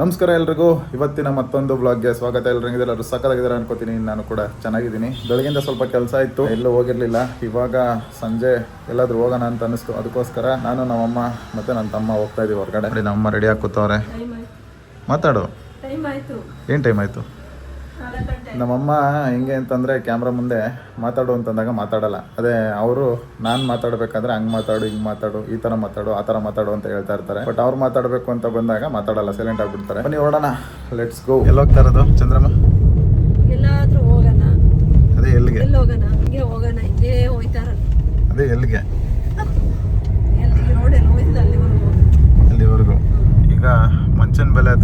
ನಮಸ್ಕಾರ ಎಲ್ರಿಗೂ. ಇವತ್ತಿನ ಮತ್ತೊಂದು ಬ್ಲಾಗ್ಗೆ ಸ್ವಾಗತ ಎಲ್ರು ಎಲ್ಲರೂ ಸಕ್ಕತ್ತಾಗಿದ್ದಾರೆ ಅನ್ಕೋತೀನಿ. ನಾನು ಕೂಡ ಚೆನ್ನಾಗಿದ್ದೀನಿ. ಬೆಳಗಿಂದ ಸ್ವಲ್ಪ ಕೆಲಸ ಇತ್ತು. ಎಲ್ಲೂ ಹೋಗಿರಲಿಲ್ಲ. ಇವಾಗ ಸಂಜೆ ಎಲ್ಲಾದ್ರೂ ಹೋಗೋಣ ಅಂತ ಅನಿಸ್ತು ಅದಕ್ಕೋಸ್ಕರ ನಾನು ನಮ್ಮಮ್ಮ ಮತ್ತೆ ನನ್ನ ತಮ್ಮ ಹೋಗ್ತಾ ಇದೀವಿ ಹೊರಗಡೆ. ನಮ್ಮಮ್ಮ ರೆಡಿ ಹಾಕುತ್ತವ್ರೆ ಮಾತಾಡು. ಏನು ಟೈಮ್ ಆಯಿತು? ನಮ್ಮಮ್ಮ ಹೆಂಗೆ ಅಂತಂದರೆ ಕ್ಯಾಮ್ರಾ ಮುಂದೆ ಮಾತಾಡು ಅಂತಂದಾಗ ಮಾತಾಡಲ್ಲ. ಅದೇ ಅವರು ನಾನು ಮಾತಾಡಬೇಕಾದ್ರೆ ಹಂಗೆ ಮಾತಾಡು ಹಿಂಗೆ ಮಾತಾಡು ಈ ಥರ ಮಾತಾಡು ಆ ಥರ ಮಾತಾಡು ಅಂತ ಹೇಳ್ತಾ ಇರ್ತಾರೆ. ಬಟ್ ಅವ್ರು ಮಾತಾಡಬೇಕು ಅಂತ ಬಂದಾಗ ಮಾತಾಡಲ್ಲ ಸೈಲೆಂಟ್ ಆಗಿಬಿಡ್ತಾರೆ. ಬನ್ನಿ ಹೊರಡೋಣ. ಲೆಟ್ಸ್ ಗೋ ಎಲ್ಲಿ ಹೋಗ್ತಾ ಇರೋದು? ಚಂದ್ರಮ್ಮ? ಎಲ್ಲಾದರೂ ಹೋಗೋಣ. ಅದೇ ಎಲ್ಲಿಗೆ? ಎಲ್ಲಿ ಹೋಗೋಣ? ಹಿಂಗೆ ಹೋಗೋಣ ಹಿಂಗೆ ಹೋಯ್ತಾರ ಅದೇ ಎಲ್ಲಿಗೆ ಎಲ್ಲಿ ರೋಡ್ ಎಲ್ಲಿ ಹೋಯ್ತದೆ ಅಲ್ಲಿವರೆಗೂ ಹೋಗೋಣ ಅಲ್ಲಿವರೆಗೂ ಈಗ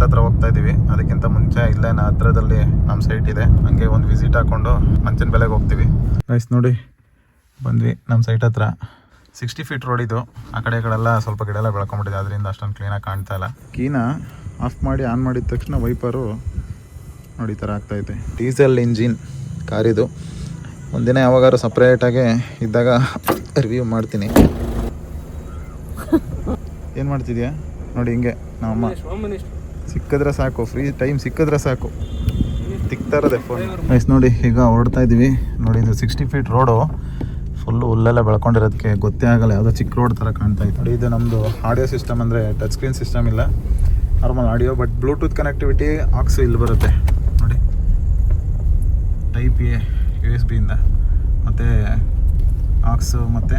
ಹತ್ರ ಹೋಗ್ತಾ ಇದೀವಿ. ಅದಕ್ಕಿಂತ ಮುಂಚೆ ಇಲ್ಲೇ ನಾ ಹತ್ರದಲ್ಲಿ ನಮ್ಮ ಸೈಟ್ ಇದೆ. ಹಂಗೆ ಒಂದು ವಿಸಿಟ್ ಹಾಕೊಂಡು ಮಂಚಿನ ಬೆಲೆಗೆ ಹೋಗ್ತೀವಿ. ಗೈಸ್ ನೋಡಿ, ಬಂದ್ವಿ ನಮ್ಮ ಸೈಟ್ ಹತ್ರ. ಸಿಕ್ಸ್ಟಿ ಫೀಟ್ ರೋಡ್ ಇದು. ಆ ಕಡೆ ಈ ಕಡೆ ಎಲ್ಲ ಸ್ವಲ್ಪ ಗಿಡ ಎಲ್ಲ ಬೆಳ್ಕೊಂಬಿಟ್ಟಿದೆ. ಅದರಿಂದ ಅಷ್ಟೊಂದು ಕ್ಲೀನಾಗಿ ಕಾಣ್ತಾ ಇಲ್ಲ. ಕೀನ ಆಫ್ ಮಾಡಿ ಆನ್ ಮಾಡಿದ ತಕ್ಷಣ ವೈಪರು ನೋಡಿ ಈ ಥರ ಆಗ್ತೈತೆ ಡೀಸೆಲ್ ಇಂಜಿನ್ ಕಾರಿದು ಒಂದಿನ ಯಾವಾಗಾದ್ರು ಸಪ್ರೇಟಾಗಿ ಇದ್ದಾಗ ರಿವ್ಯೂ ಮಾಡ್ತೀನಿ. ಏನು ಮಾಡ್ತಿದ್ಯಾ? ನೋಡಿ ಹಿಂಗೆ ನಮ್ಮಮ್ಮ ಸಿಕ್ಕಿದ್ರೆ ಸಾಕು ಫ್ರೀ ಟೈಮ್ ಸಿಕ್ಕಿದ್ರೆ ಸಾಕು. ತಿಕ್ತಾ ಇರೋದೆ ಫೋನ್ ಐಸ್ ನೋಡಿ, ಈಗ ಹೊರಡ್ತಾ ಇದ್ದೀವಿ ನೋಡಿ, ಇದು ಸಿಕ್ಸ್ಟಿ ಫೀಟ್ ರೋಡು ಫುಲ್ಲು ಹುಲ್ಲೆಲ್ಲ ಬೆಳ್ಕೊಂಡಿರೋದಕ್ಕೆ ಗೊತ್ತೇ ಆಗಲ್ಲ. ಯಾವುದೋ ಚಿಕ್ಕ ರೋಡ್ ಥರ ಕಾಣ್ತಾ ಇತ್ತು. ನೋಡಿ, ಇದು ನಮ್ಮದು ಆಡಿಯೋ ಸಿಸ್ಟಮ್ ಅಂದರೆ ಟಚ್ ಸ್ಕ್ರೀನ್ ಸಿಸ್ಟಮ್ ಇಲ್ಲ. Normal audio but bluetooth connectivity aux ಇಲ್ಲಿ ಬರುತ್ತೆ. ನೋಡಿ. ಟೈಪ್ ಎ ಯು ಎಸ್ ಬಿಯಿಂದ ಮತ್ತು ಆಕ್ಸು ಮತ್ತು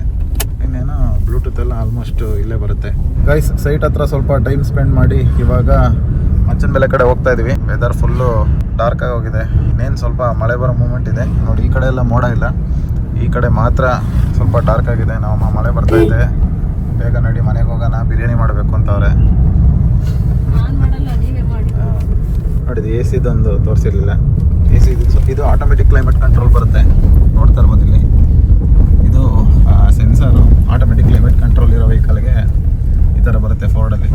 ಇನ್ನೇನು ಬ್ಲೂಟೂತ್ ಎಲ್ಲ ಆಲ್ಮೋಸ್ಟ್ ಇಲ್ಲೇ ಬರುತ್ತೆ. ಗೈಸ್ ಸೈಟ್ ಹತ್ರ ಸ್ವಲ್ಪ ಟೈಮ್ ಸ್ಪೆಂಡ್ ಮಾಡಿ. ಇವಾಗ ಮಂಚನ ಬೆಲೆ ಕಡೆ ಹೋಗ್ತಾ ಇದೀವಿ. ವೆದರ್ ಫುಲ್ಲು ಡಾರ್ಕ್ ಆಗಿ ಹೋಗಿದೆ. ಇನ್ನೇನು ಸ್ವಲ್ಪ ಮಳೆ ಬರೋ ಮೂಮೆಂಟ್ ಇದೆ. ನೋಡಿ ಈ ಕಡೆ ಎಲ್ಲ ಮೋಡ ಇಲ್ಲ. ಈ ಕಡೆ ಮಾತ್ರ ಸ್ವಲ್ಪ ಡಾರ್ಕ್ ಆಗಿದೆ. ನಾವು ಮಳೆ ಬರ್ತಾ ಇದೆ. ಬೇಗ ನಡಿ ಮನೆಗೆ ಹೋಗೋಣ. ಬಿರಿಯಾನಿ ಮಾಡಬೇಕು ಅಂತವ್ರೆ. ನೋಡಿದ್ದು ಎ ಸಿದೊಂದು ತೋರಿಸಿರ್ಲಿಲ್ಲ. ಎ ಸಿ ಇದು ಆಟೋಮೆಟಿಕ್ ಕ್ಲೈಮೇಟ್ ಕಂಟ್ರೋಲ್ ಬರುತ್ತೆ. ನೋಡ್ತಾ ಇರ್ಬೋದು ಇಲ್ಲಿ. ಇದು ಸೆನ್ಸರು ಆಟೋಮೆಟಿಕ್ ಕ್ಲೈಮೇಟ್ ಕಂಟ್ರೋಲ್ ಇರೋ ವೆಹಿಕಲ್ಗೆ ಥರ ಬರುತ್ತೆ ಫೋರ್ಡಲ್ಲಿ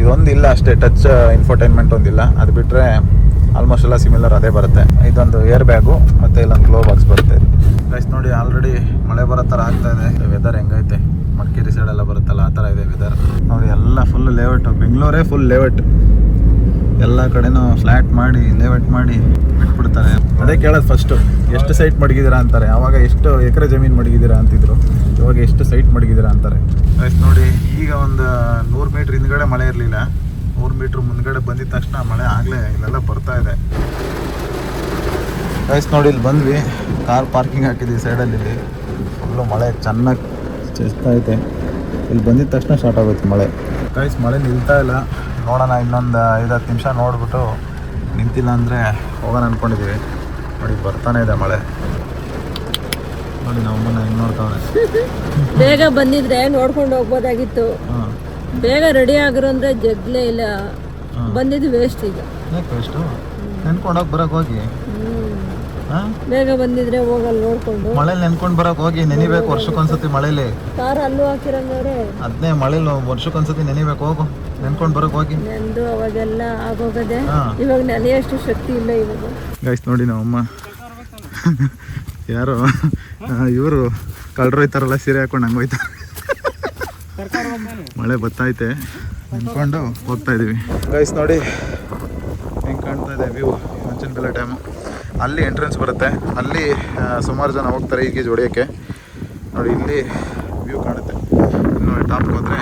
ಇದೊಂದು ಇಲ್ಲ ಅಷ್ಟೇ ಟಚ್ ಇನ್ಫೋಟೈನ್ಮೆಂಟ್ ಒಂದಿಲ್ಲ. ಅದು ಬಿಟ್ಟರೆ ಆಲ್ಮೋಸ್ಟ್ ಎಲ್ಲ ಸಿಮಿಲರ್ ಅದೇ ಬರುತ್ತೆ. ಇದೊಂದು ಏರ್ ಬ್ಯಾಗು ಮತ್ತು ಇಲ್ಲೊಂದು ಗ್ಲೋ ಬಾಕ್ಸ್ ಬರುತ್ತೆ. ಗೈಸ್ ನೋಡಿ ಆಲ್ರೆಡಿ ಮಳೆ ಬರೋ ಥರ ಆಗ್ತಾ ಇದೆ. ವೆದರ್ ಹೆಂಗೈತೆ? ಮಡಿಕೇರಿ ಸೈಡ್ ಎಲ್ಲ ಬರುತ್ತಲ್ಲ, ಆ ಥರ ಇದೆ ವೆದರ್ ನೋಡಿ, ಎಲ್ಲ ಫುಲ್ ಲೇಔಟ್ ಬೆಂಗಳೂರೇ ಫುಲ್ ಲೇಔಟ್ ಎಲ್ಲ ಕಡೆನೂ ಫ್ಲ್ಯಾಟ್ ಮಾಡಿ ಲೇಔಟ್ ಮಾಡಿ ಬಿಟ್ಬಿಡ್ತಾರೆ. ಅದೇ ಕೇಳೋದು ಫಸ್ಟು ಎಷ್ಟು ಸೈಟ್ ಮಡಗಿದ್ದೀರಾ ಅಂತಾರೆ. ಆವಾಗ ಎಷ್ಟು ಎಕರೆ ಜಮೀನು ಮಡಗಿದ್ದೀರಾ ಅಂತಿದ್ರು. ಇವಾಗ ಎಷ್ಟು ಸೈಟ್ ಮಡಗಿದ್ದೀರಾ ಅಂತಾರೆ? ಆಯ್ತು ನೋಡಿ, ಈಗ ಒಂದು ನೂರು ಮೀಟ್ರ್ ಹಿಂದ್ಗಡೆ ಮಳೆ ಇರಲಿಲ್ಲ. ನೂರು ಮೀಟ್ರ್ ಮುಂದ್ಗಡೆ ಬಂದಿದ ತಕ್ಷಣ ಮಳೆ ಆಗಲೇ ಇಲ್ಲೆಲ್ಲ ಬರ್ತಾ ಇದೆ. ಗೈಸ್ ನೋಡಿ, ಇಲ್ಲಿ ಬಂದ್ವಿ. ಕಾರ್ ಪಾರ್ಕಿಂಗ್ ಹಾಕಿದ್ವಿ ಸೈಡಲ್ಲಿ ಫುಲ್ಲು ಮಳೆ, ಚೆನ್ನಾಗಿ ಚೆಸ್ತಾ ಐತೆ ಇಲ್ಲಿ ಬಂದಿದ ತಕ್ಷಣ ಸ್ಟಾರ್ಟ್ ಆಗುತ್ತೆ ಮಳೆ. ಗೈಸ್ ಮಳೆ ನಿಲ್ತಾ ಇಲ್ಲ. ನೋಡೋಣ, ಇನ್ನೊಂದು ಐದು ಹತ್ತು ನಿಮಿಷ ನೋಡ್ಬಿಟ್ಟು ನಿಂತಿಲ್ಲ ಅಂದರೆ ಹೋಗೋಣ ಅಂದ್ಕೊಂಡಿದ್ದೀವಿ ನೋಡಿ, ಬರ್ತಾನೆ ಇದೆ ಮಳೆ. ನೋಡಿ ನಾವು ಅಮ್ಮನ ಹೆಂಗ್ ನೋಡ್ತಾವ್ರೆ. ಬೇಗ ಬಂದಿದ್ರೆ ನೋಡ್ಕೊಂಡು ಹೋಗ್ಬೋದಾಗಿತ್ತು. ಬೇಗ ರೆಡಿ ಆಗಿರೋ ಅಂದ್ರೆ ಜಗ್ಲೇ ಇಲ್ಲ. ಬಂದಿದ್ ಬಂದಿದ್ದು ವೇಸ್ಟ್ ಈಗ. ಯಾಕೆ ಎಷ್ಟು ನೆನ್ಕೊಂಡೋಗಿ ಬರೋಕೆ ಹೋಗಿ. ಬೇಗ ಬಂದಿದ್ರೆ ಹೋಗಲ್ಲ ನೋಡ್ಕೊಂಡು. ಮಳೆ ನೆನ್ಕೊಂಡು ಬರಕ್ ಹೋಗಿ ನೆನಿಬೇಕು ವರ್ಷಕ್ಕೊಂದ್ಸತಿ ಮಳೇಲಿ. ಕಾರ್ ಅಲ್ಲೂ ಹಾಕಿರಂಗವ್ರೆ ಅದನ್ನೇ ಮಳೇಲಿ ವರ್ಷಕ್ಕೊಂದ್ಸತಿ ನೆನಿಬೇಕು ಹೋಗು. ನೆನ್ಕೊಂಡು ಬರಕ್ ಹೋಗಿ. ನೆಂದು ಅವಾಗೆಲ್ಲ ಆಗೋಗದೆ ಹಾಂ. ಇವಾಗ ನೆನೆಯಷ್ಟು ಶಕ್ತಿ ಇಲ್ಲ ಇವಾಗ. ಗೈಸ್ ನೋಡಿ ನಮ್ಮಮ್ಮ ಯಾರು? ಇವರು ಕಳ್ರು ಹೋಯ್ತಾರಲ್ಲ ಸೀರೆ ಹಾಕೊಂಡು ಹಂಗೆ ಹೋಯ್ತಾರೆ. ಮಳೆ ಬತ್ತೈತೆ ನಿಂತ್ಕೊಂಡು ಹೋಗ್ತಾ ಇದೀವಿ. ಗೈಸ್ ನೋಡಿ, ಹೆಂಗೆ ಕಾಣ್ತಾ ಇದೆ ವ್ಯೂ ಮಂಚನ್ ಬೆಲೆ ಡ್ಯಾಮು ಅಲ್ಲಿ ಎಂಟ್ರೆನ್ಸ್ ಬರುತ್ತೆ. ಅಲ್ಲಿ ಸುಮಾರು ಜನ ಹೋಗ್ತಾರೆ ಈಗ ಹೊಡಿಯೋಕ್ಕೆ. ನೋಡಿ, ಇಲ್ಲಿ ವ್ಯೂ ಕಾಣುತ್ತೆ. ಇನ್ನು ಟಾಪ್ಗೆ ಹೋದರೆ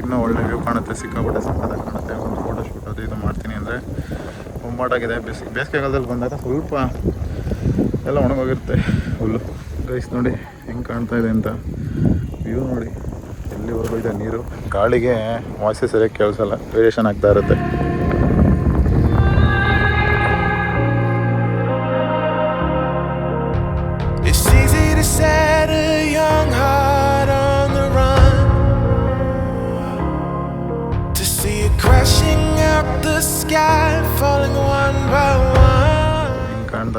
ಇನ್ನೂ ಒಳ್ಳೆ ವ್ಯೂ ಕಾಣುತ್ತೆ. ಸಿಕ್ಕಾಪಟ್ಟೆ ಸಕ್ಕತ್ತಾಗಿ ಕಾಣುತ್ತೆ. ಒಂದು ಫೋಟೋ ಶೂಟ್ ಅದು ಇದು ಮಾಡ್ತೀನಿ ಅಂದರೆ. ಬೊಂಬಾಟಾಗಿದೆ ಬೇಸಿಗೆ ಬೇಸಿಗೆಗಾಲದಲ್ಲಿ ಬಂದಾಗ ಸ್ವಲ್ಪ ಎಲ್ಲ ಒಣಗೋಗಿರುತ್ತೆ ಹುಲ್ಲು ಗೈಸ್ ನೋಡಿ ಹೆಂಗೆ ಕಾಣ್ತಾ ಇದೆ ಅಂತ. ವ್ಯೂ ನೋಡಿ. ಎಲ್ಲಿವರೆಗೂ ಇದೆ ನೀರು. ಗಾಳಿಗೆ ವಾಸಿ ಸರಿಯಾಗಿ ಕೇಳಿಸಲ್ಲ. ವೇರಿಯೇಷನ್ ಆಗ್ತಾ ಇರುತ್ತೆ.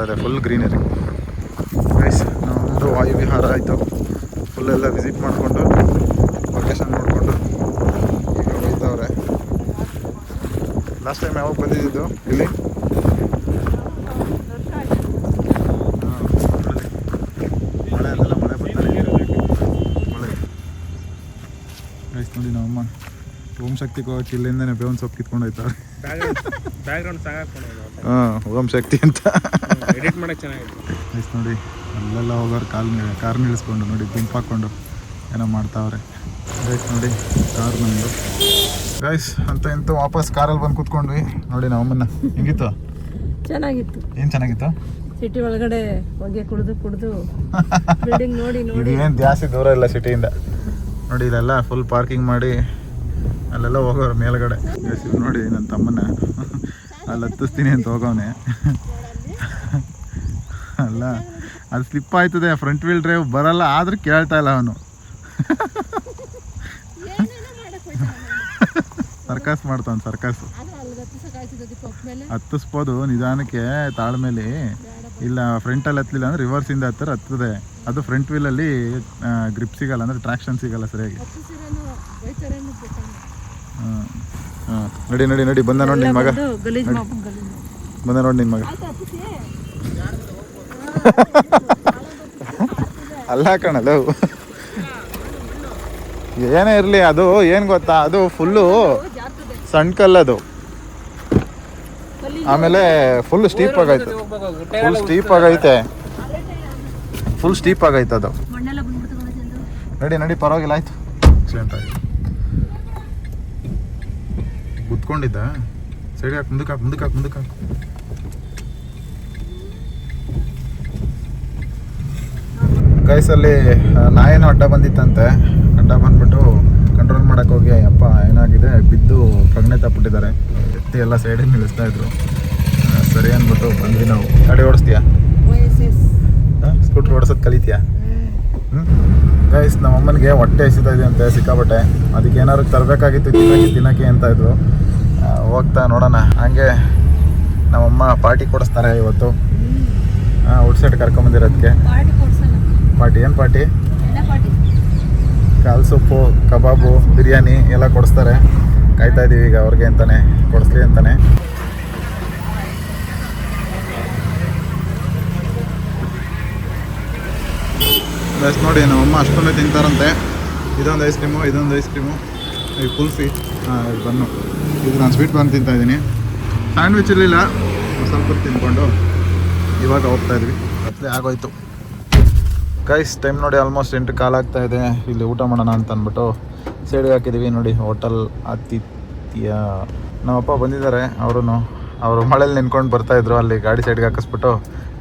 ಕಾಣ್ತಾ ಇದೆ ಫುಲ್ ಗ್ರೀನರಿ ಗೈಸ್ ನಮ್ಮದು ವಾಯುವಿಹಾರ ಆಯಿತು. ಫುಲ್ ಎಲ್ಲ ವಿಸಿಟ್ ಮಾಡಿಕೊಂಡು ಲೊಕೇಶನ್ ನೋಡಿಕೊಂಡು ಈಗ ಹೋಗ್ತಾವ್ರೆ. ಲಾಸ್ಟ್ ಟೈಮ್ ಯಾವಾಗ ಬಂದಿದ್ದು? ಇಲ್ಲಿ ಮಳೆ ಅಲ್ಲೆಲ್ಲ ಮಳೆ ಬರ್ತಾರೆ ಮಳೆ. ಗೈಸ್ ನೋಡಿ ನಮ್ಮಮ್ಮ ಓಂ ಶಕ್ತಿಗೆ ಹೋಗಕ್ಕೆ ಇಲ್ಲಿಂದನೇ ಬೇವನ್ ಸೊಪ್ಪು ಕಿತ್ಕೊಂಡು ಹೋಯ್ತಾರೆ ಹಾಂ ಓಂ ಶಕ್ತಿ ಅಂತ. ಎಡಿಟ್ ಮಾಡಕ್ಕೆ ಚೆನ್ನಾಗಿದೆ ಗೈಸ್ ನೋಡಿ ಅಲ್ಲೆಲ್ಲ ಹೋಗೋರು ಕಾಲ್ ಕಾರ್ ನಿಲ್ಲಿಸ್ಕೊಂಡು ನೋಡಿ ಗುಂಪು ಹಾಕ್ಕೊಂಡು ಏನೋ ಮಾಡ್ತಾವ್ರೆ. ರೈಟ್ ನೋಡಿ ಕಾರ್ ನಮ್ಮದು ಗೈಸ್ ಅಂತ ಇಂತ ವಾಪಸ್ ಕಾರಲ್ಲಿ ಬಂದು ಕೂತ್ಕೊಂಡ್ವಿ. ನೋಡಿ ನಮ್ಮನ್ನ ಹೆಂಗಿತ್ತು? ಚೆನ್ನಾಗಿತ್ತು. ಏನು ಚೆನ್ನಾಗಿತ್ತು? ಸಿಟಿ ಒಳಗಡೆ ಹೊಗೆ ಕುಡಿದು ಕುಡಿದು ಬಿಲ್ಡಿಂಗ್ ನೋಡಿ ನೋಡಿ. ಏನು ಜಾಸ್ತಿ ದೂರ ಇಲ್ಲ ಸಿಟಿಯಿಂದ. ನೋಡಿ ಇಲ್ಲೆಲ್ಲ ಫುಲ್ ಪಾರ್ಕಿಂಗ್ ಮಾಡಿ ಅಲ್ಲೆಲ್ಲ ಹೋಗೋರು ಮೇಲ್ಗಡೆ. ನೋಡಿ ನನ್ನ ತಮ್ಮನ ಅಲ್ಲಿ ಹತ್ತಿಸ್ತೀನಿ ಅಂತ ಹೋಗವನೆ. ಅಲ್ಲ? ಅದು ಸ್ಲಿಪ್ ಆಯ್ತದೆ ಫ್ರಂಟ್ ವೀಲ್ ಡ್ರೈವ್ ಬರಲ್ಲ ಆದರೂ ಕೇಳ್ತಾ ಇಲ್ಲ ಅವನು. ಸರ್ಕಸ್ ಮಾಡ್ತಾನೆ ಸರ್ಕಸ್ ಹತ್ತಿಸ್ಬೋದು ನಿಧಾನಕ್ಕೆ ತಾಳ್ಮೇಲೆ ಇಲ್ಲ ಫ್ರಂಟಲ್ಲಿ ಹತ್ತಲಿಲ್ಲ ಅಂದ್ರೆ ರಿವರ್ಸಿಂದ ಹತ್ತಿರ ಹತ್ತದೆ. ಅದು ಫ್ರಂಟ್ ವೀಲಲ್ಲಿ ಗ್ರಿಪ್ ಸಿಗಲ್ಲ ಅಂದ್ರೆ ಟ್ರಾಕ್ಷನ್ ಸಿಗಲ್ಲ ಸರಿಯಾಗಿ. ಹಾಂ ಹಾಂ ನಡಿ ನಡಿ ನಡಿ ಬಂದ ನೋಡಿ ನಿಮ್ಮ ಮಗ. ಬಂದ ನೋಡಿ. ನಿಮ್ಮ ಮಗ. ಅಲ್ಲ ಕಣಲ್ಲ ಏನೇ ಇರಲಿ, ಅದು ಏನು ಗೊತ್ತಾ, ಅದು ಫುಲ್ಲು ಸಣ್ಣ ಕಲ್ಲದು. ಆಮೇಲೆ ಫುಲ್ ಸ್ಟೀಪ್ ಆಗೈತೆ. ಫುಲ್ ಸ್ಟೀಪ್ ಆಗೈತೆ. ಫುಲ್ ಸ್ಟೀಪ್ ಆಗೈತೆ ಅದು. ನಡಿ ನಡಿ, ಪರವಾಗಿಲ್ಲ, ಆಯ್ತು. ಆಕ್ಸಿಡೆಂಟ್ ಆಗಿ ಕುತ್ಕೊಂಡಿದ್ದ ಸೈಡ್ ಹಾಕಿ, ಮುಂದಕ್ಕೆ ಹಾಕಿ ಮುಂದಕ್ಕೆ ಹಾಕಿ ಮುಂದಕ್ಕೆ ಹಾಕಿ. ಗೈಸಲ್ಲಿ ನಾಯೇನೋ ಅಡ್ಡ ಬಂದಿತ್ತಂತೆ. ಅಡ್ಡ ಬಂದ್ಬಿಟ್ಟು ಕಂಟ್ರೋಲ್ ಮಾಡೋಕೆ ಹೋಗಿ ಅಪ್ಪ ಏನಾಗಿದೆ? ಬಿದ್ದು ಪ್ರಜ್ಞೆ ತಪ್ಪಿಟ್ಟಿದ್ದಾರೆ ಎತ್ತಿ ಎಲ್ಲ ಸೈಡಿಗೆ ನಿಲ್ಲಿಸ್ತಾ ಇದ್ರು. ಸರಿ ಅಂದ್ಬಿಟ್ಟು ಬಂದ್ವಿ ನಾವು. ಗಾಡಿ ಓಡಿಸ್ತೀಯಾ? ಸ್ಕೂಟ್ರ್ ಓಡಿಸೋದು ಕಲಿತೀಯಾ? ಹ್ಞೂ ಗೈಸ್ ನಮ್ಮ ಅಮ್ಮನಿಗೆ ಹೊಟ್ಟೆ ಎಸಿತಾ ಇದೆ ಅಂತೆ ಸಿಕ್ಕಾಬಟ್ಟೆ ಅದಕ್ಕೆ ಏನಾದ್ರು ತರಬೇಕಾಗಿತ್ತು ತಿನ್ನಕ್ಕೆ ತಿನ್ನಕ್ಕೆ ಅಂತ ಇದ್ರು. ಹೋಗ್ತಾ ನೋಡೋಣ. ಹಂಗೆ ನಮ್ಮಮ್ಮ ಪಾರ್ಟಿ ಕೊಡಿಸ್ತಾರೆ ಇವತ್ತು. ಔಟ್ಸೈಡ್ ಕರ್ಕೊಂಬಂದಿರೋದಕ್ಕೆ ಪಾರ್ಟಿ ಏನು ಪಾರ್ಟಿ? ಕಾಲ್ ಸೊಪ್ಪು ಕಬಾಬು ಬಿರಿಯಾನಿ ಎಲ್ಲ ಕೊಡಿಸ್ತಾರೆ. ಕಾಯ್ತಾ ಇದೀವಿ ಈಗ ಅವ್ರಿಗೆ ಅಂತಾನೆ ಕೊಡಿಸ್ಲಿ ಅಂತಾನೆ. ಬಸ್ ನೋಡಿ ನಮ್ಮಮ್ಮ ಅಷ್ಟೊಂದೇ ತಿಂತಾರಂತೆ. ಇದೊಂದು ಐಸ್ ಕ್ರೀಮು ಇದೊಂದು ಐಸ್ ಕ್ರೀಮು ಈ ಕುಲ್ಫಿ. ಹಾಂ ಇದು ಬನ್ನು. ಇದು ನಾನು ಸ್ವೀಟ್ ಬನ್ ತಿಂತಾ ಇದ್ದೀನಿ ಸ್ಯಾಂಡ್ವಿಚ್ ಇರಲಿಲ್ಲ ಸ್ವಲ್ಪ ತಿಂದ್ಕೊಂಡು ತಿನ್ಕೊಂಡು ಇವಾಗ ಹೋಗ್ತಾ ಇದ್ವಿ. ಅಷ್ಟೇ ಆಗೋಯ್ತು. ಗೈಸ್ ಟೈಮ್ ನೋಡಿ ಆಲ್ಮೋಸ್ಟ್ ಎಂಟು ಕಾಲಾಗ್ತಾ ಇದೆ. ಇಲ್ಲಿ ಊಟ ಮಾಡೋಣ ಅಂತ ಅಂದ್ಬಿಟ್ಟು ಸೈಡ್ಗೆ ಹಾಕಿದ್ದೀವಿ ನೋಡಿ ಹೋಟೆಲ್ ಆತಿಥ್ಯ. ನಮ್ಮಪ್ಪ ಬಂದಿದ್ದಾರೆ ಅವರು ಅವರು ಮಳೇಲಿ ನಿಂತ್ಕೊಂಡು ಬರ್ತಾಯಿದ್ರು ಅಲ್ಲಿ ಗಾಡಿ ಸೈಡ್ಗೆ ಹಾಕಿಸ್ಬಿಟ್ಟು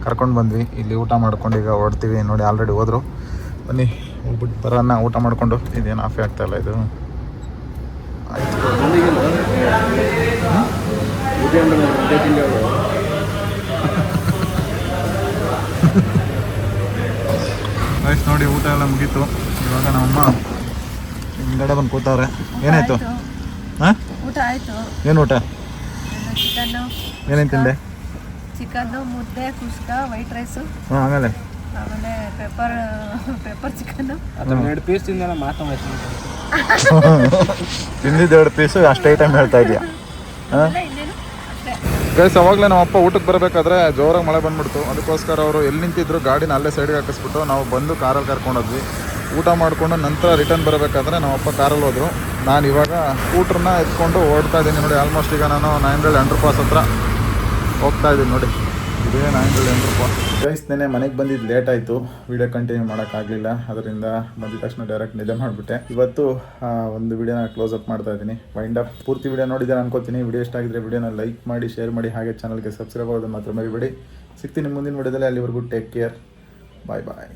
ಕರ್ಕೊಂಡು ಬಂದ್ವಿ. ಇಲ್ಲಿ ಊಟ ಮಾಡ್ಕೊಂಡು ಈಗ ಹೊಡ್ತೀವಿ ನೋಡಿ ಆಲ್ರೆಡಿ ಹೋದರು. ಬನ್ನಿ, ಹೋಗ್ಬಿಟ್ಟು ಬರೋಣ, ಊಟ ಮಾಡಿಕೊಂಡು. ಇದೇನು ಆಫೇ ಆಗ್ತಾ ಇಲ್ಲ ಇದು. ಎಲ್ಲ ಮುಗೀತು. ಇವಾಗ ನಮ್ಮಮ್ಮ ಹಿಂಗಡೆ ಬಂದು ಕೂತವ್ರೆ. ಏನಾಯ್ತು? ಹಾಂ? ಊಟ ಆಯ್ತು. ಏನು ಊಟ? ಚಿಕನ್ನು ಏನೇನು ತಿಂದೆ? ಚಿಕನ್ನು ಮುದ್ದೆ ಕುಷ್ಕ ವೈಟ್ ರೈಸು ಹ್ಞೂ ಆಮೇಲೆ? ಆಮೇಲೆ ಪೆಪ್ಪರ್ ಪೆಪ್ಪರ್ ಚಿಕನ್ನು ಎರಡು ಪೀಸ್ ತಿಂದೆಲ್ಲ ಮಾತಾಡ್ತೀನಿ ತಿಂದಿದ್ದು ಎರಡು ಪೀಸು ಅಷ್ಟು ಐಟಮ್ ಹೇಳ್ತಾ ಇದೆಯಾ? ಹಾಂ? ಗೈಸ್ ಅವಾಗಲೇ ನಮ್ಮ ಅಪ್ಪ ಊಟಕ್ಕೆ ಬರಬೇಕಾದ್ರೆ ಜೋರಾಗಿ ಮಳೆ ಬಂದ್ಬಿಡ್ತು. ಅದಕ್ಕೋಸ್ಕರ ಅವರು ಎಲ್ಲಿ ನಿಂತಿದ್ರು ಗಾಡಿನ ಅಲ್ಲೇ ಸೈಡ್ಗೆ ಹಾಕಿಸ್ಬಿಟ್ಟು ನಾವು ಬಂದು ಕಾರಲ್ಲಿ ಕರ್ಕೊಂಡೋದ್ವಿ. ಊಟ ಮಾಡಿಕೊಂಡು ನಂತರ ರಿಟರ್ನ್ ಬರಬೇಕಾದ್ರೆ ನಮ್ಮ ಅಪ್ಪ ಕಾರಲ್ಲಿ ಹೋದರು. ನಾನು ಇವಾಗ ಸ್ಕೂಟ್ರನ್ನ ಎತ್ಕೊಂಡು ಓಡ್ತಾ ಇದ್ದೀನಿ ನೋಡಿ. ಆಲ್ಮೋಸ್ಟ್ ಈಗ ನಾನು ನೈನ್ರಲ್ಲಿ ಅಂಡರ್ ಪಾಸ್ ಹತ್ರ ಹೋಗ್ತಾ ಇದ್ದೀನಿ ನೋಡಿ. ಇದೇ ಆ್ಯಂಗಲ್ ಏನಪ್ಪ ಗೈಸ್ ನೆನೆ ಮನೆಗೆ ಬಂದಿದ್ದು ಲೇಟ್ ಆಯಿತು. ವಿಡಿಯೋ ಕಂಟಿನ್ಯೂ ಮಾಡೋಕ್ಕಾಗಲಿಲ್ಲ ಅದರಿಂದ ಬಂದಿದ ತಕ್ಷಣ ಡೈರೆಕ್ಟ್ ನಿದ್ದೆ ಮಾಡಿಬಿಟ್ಟೆ. ಇವತ್ತು ಒಂದು ವಿಡಿಯೋನ ಕ್ಲೋಸ್ ಅಪ್ ಮಾಡ್ತಾ ಇದ್ದೀನಿ. ವೈಂಡ್ ಅಪ್ ಪೂರ್ತಿ ವಿಡಿಯೋ ನೋಡಿದ್ರೆ ಅನ್ಕೋತೀನಿ. ವಿಡಿಯೋ ಇಷ್ಟ ಆಗಿದ್ರೆ ವಿಡಿಯೋನ ಲೈಕ್ ಮಾಡಿ ಶೇರ್ ಮಾಡಿ, ಹಾಗೆ ಚಾನಲ್ಗೆ ಸಬ್ಸ್ಕ್ರೈಬ್ ಆಗೋದು ಮಾತ್ರ ಮರಿಬೇಡಿ. ಸಿಗ್ತೀನಿ ಮುಂದಿನ ವಿಡಿಯೋದಲ್ಲಿ ಅಲ್ಲಿವರೆಗೂ ಟೇಕ್ ಕೇರ್ ಬಾಯ್ ಬಾಯ್